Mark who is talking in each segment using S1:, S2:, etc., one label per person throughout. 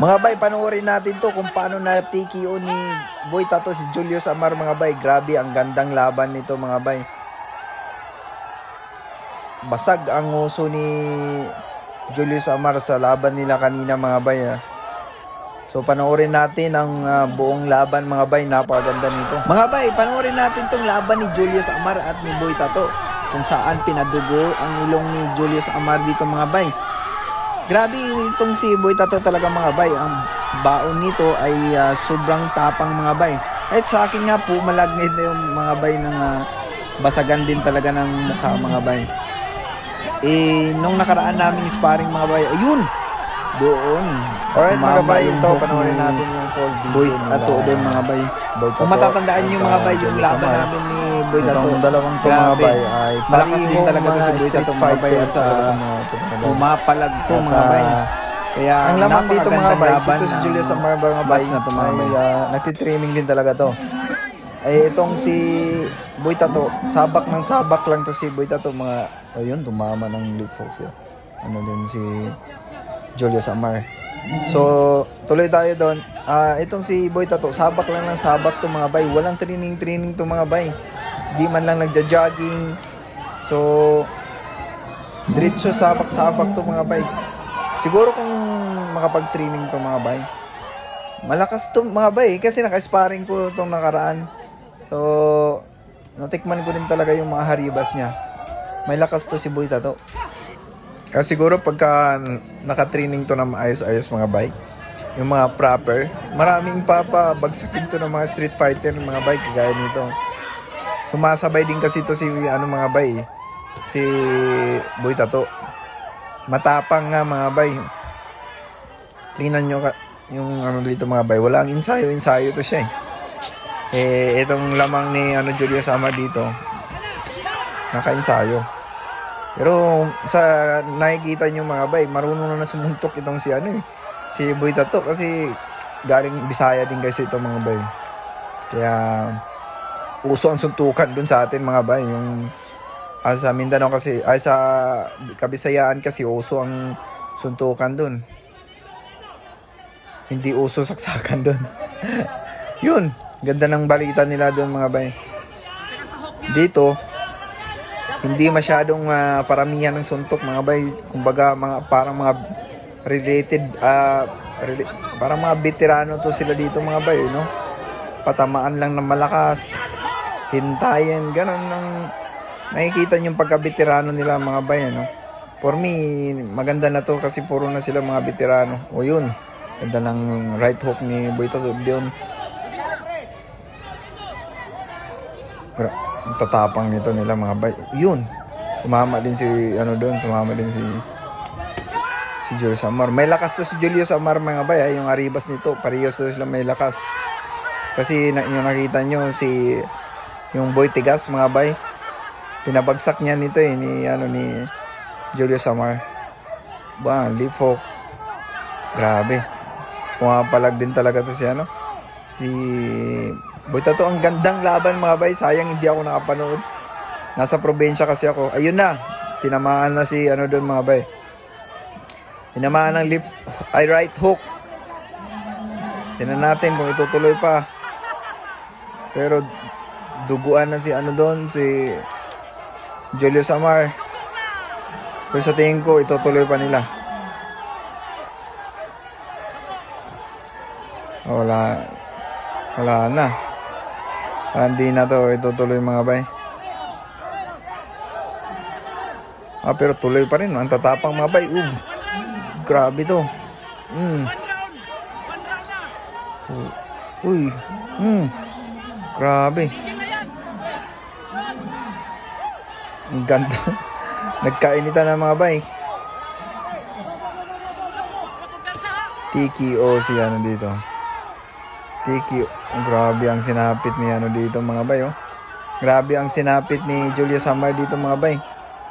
S1: Mga bay, panoorin natin to kung paano na TKO ni Boy Tato si Julius Amar mga bay. Grabe, ang gandang laban nito mga bay. Basag ang uso ni Julius Amar sa laban nila kanina mga bay. ah. So panoorin natin ang ah, buong laban mga bay, napakaganda nito. Mga bay, panoorin natin tong laban ni Julius Amar at ni Boy Tato kung saan pinadugo ang ilong ni Julius Amar dito mga bay. Grabe itong si Boy Tato talaga mga bay. Ang baon nito ay ah, sobrang tapang mga bay. Kahit sa akin nga po, malagnet na yung mga bay ng ah, basagan din talaga ng mukha mga bay. Eh, nung nakaraan naming sparring mga bay, ayun! Doon.
S2: Alright mga bay, ito panoorin natin yung full video
S1: Boy. Tato doon mga bay. Kung matatandaan nyo mga bay, yung laban namin ni Boy Tato.
S2: Itong dalawang to mga
S1: Grabe.
S2: bay ay
S1: Malakas din talaga to
S2: mga
S1: si Boy Tato mga bay. At,
S2: talaga
S1: ah,
S2: mga to mga bay.
S1: To mga bay.
S2: ah,
S1: Kaya
S2: ang lamang dito mga bay,
S1: laban
S2: ito si Julius Amar mga bay,
S1: match na to mga
S2: ay
S1: bay.
S2: ah, nagtitraining din talaga to.
S1: Ay itong si Boy Tato, sabak ng sabak lang to si Boy Tato mga
S2: Ayun, tumama ng lip fox yun. Ano din si Julius Amar. So, tuloy tayo doon. Ah, itong si Boy Tato, sabak lang ng sabak to mga bay. Walang training-training to mga bay. Di man lang nagja-jogging. So, diretso sabak-sabak to mga bay. Siguro kung makapag-training to mga bay. Malakas to mga bay kasi naka-sparring ko tong nakaraan. So, natikman ko din talaga yung mga haribas niya. May lakas to si Boy Tato. Kaya siguro pagka naka-training to na maayos-ayos mga bike, yung mga proper, maraming papabagsakin to ng mga street fighter, mga bike kagaya nito. Sumasabay din kasi to si ano mga bay, si Boy Tato. Matapang nga mga bay. Tingnan nyo ka, yung ano dito mga bay, walang ensayo-ensayo to siya eh. Eh, itong lamang ni ano Julius Amar dito, naka-ensayo. Pero sa nakikita nyo mga bay, marunong na sumuntok itong si ano eh, si Boy Tato kasi galing Bisaya din kasi ito mga bay. Kaya uso ang suntukan dun sa atin mga bay, yung ah, sa Mindanao kasi, ay sa Kabisayaan kasi uso ang suntukan dun. Hindi uso saksakan dun. Yun, ganda ng balita nila dun mga bay. Dito, hindi masyadong ah, paramihan ng suntok mga bay. Kumbaga mga parang mga related ah rela- parang mga veterano to sila dito mga bay, no? Patamaan lang ng malakas. Hintayin, ganun ng nakikita yung pagka-veterano nila mga bay, no? For me, maganda na to kasi puro na sila mga veterano. O yun, ganda ng right hook ni Boy. Gra- ang tatapang nito nila mga bay. Yun. Tumama din si ano doon, tumama din si si Julius Amar. May lakas to si Julius Amar mga bay, yung aribas nito, parehas to sila may lakas. Kasi na, yung nakita nyo si yung Boy Tigas mga bay. Pinabagsak niya nito eh ni ano ni Julius Amar. Ba, leap hook. Grabe. Pumapalag din talaga to si ano. Si Boy Tato, ang gandang laban mga bay. Sayang hindi ako nakapanood. Nasa probinsya kasi ako. Ayun na. Tinamaan na si ano doon mga bay. Tinamaan ng lip ay right hook. Tingnan natin kung itutuloy pa. Pero duguan na si ano doon si Julio Samar. Pero sa tingin ko itutuloy pa nila. Wala wala na. Parang di na to itutuloy mga bay. Ah, pero tuloy pa rin. Ang tatapang mga bay. Ug, grabe to. Mm. Uy. Mm. Grabe. Ang ganda. Nagkainitan na mga bay. Tiki o si ano dito. Tiki. Grabe ang sinapit ni ano dito mga bay oh. Grabe ang sinapit ni Julius Samar dito mga bay.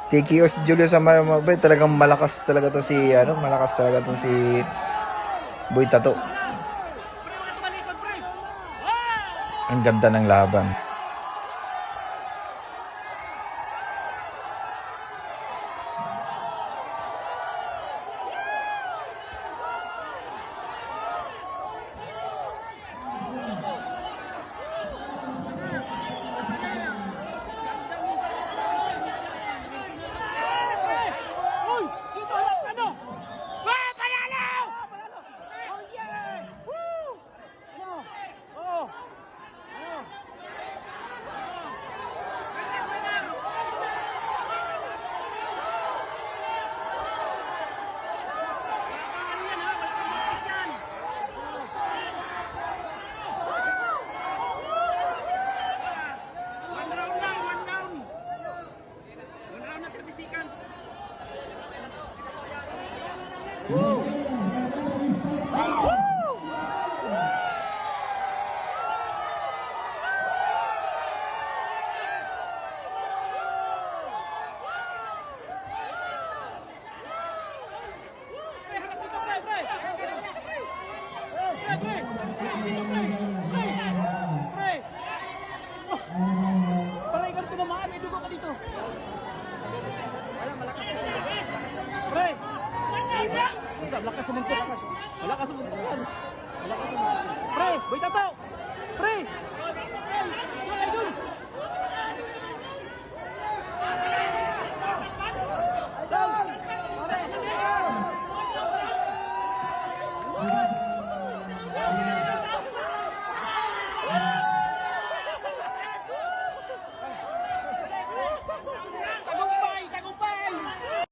S2: Tiki o si Julius Samar mga bay. Talagang malakas talaga to si ano. Malakas talaga to si Boy Tato. Ang ganda ng laban.
S3: pre, pre! Dito, pre! Pre! Pre! Oh! Paray ka tinamaan, may dugo ka dito. Pre! Basta, lakas sa mungkot. Malakas sa mungkot. Malakas sa mungkot. Pre! Boy Tataw! Pre!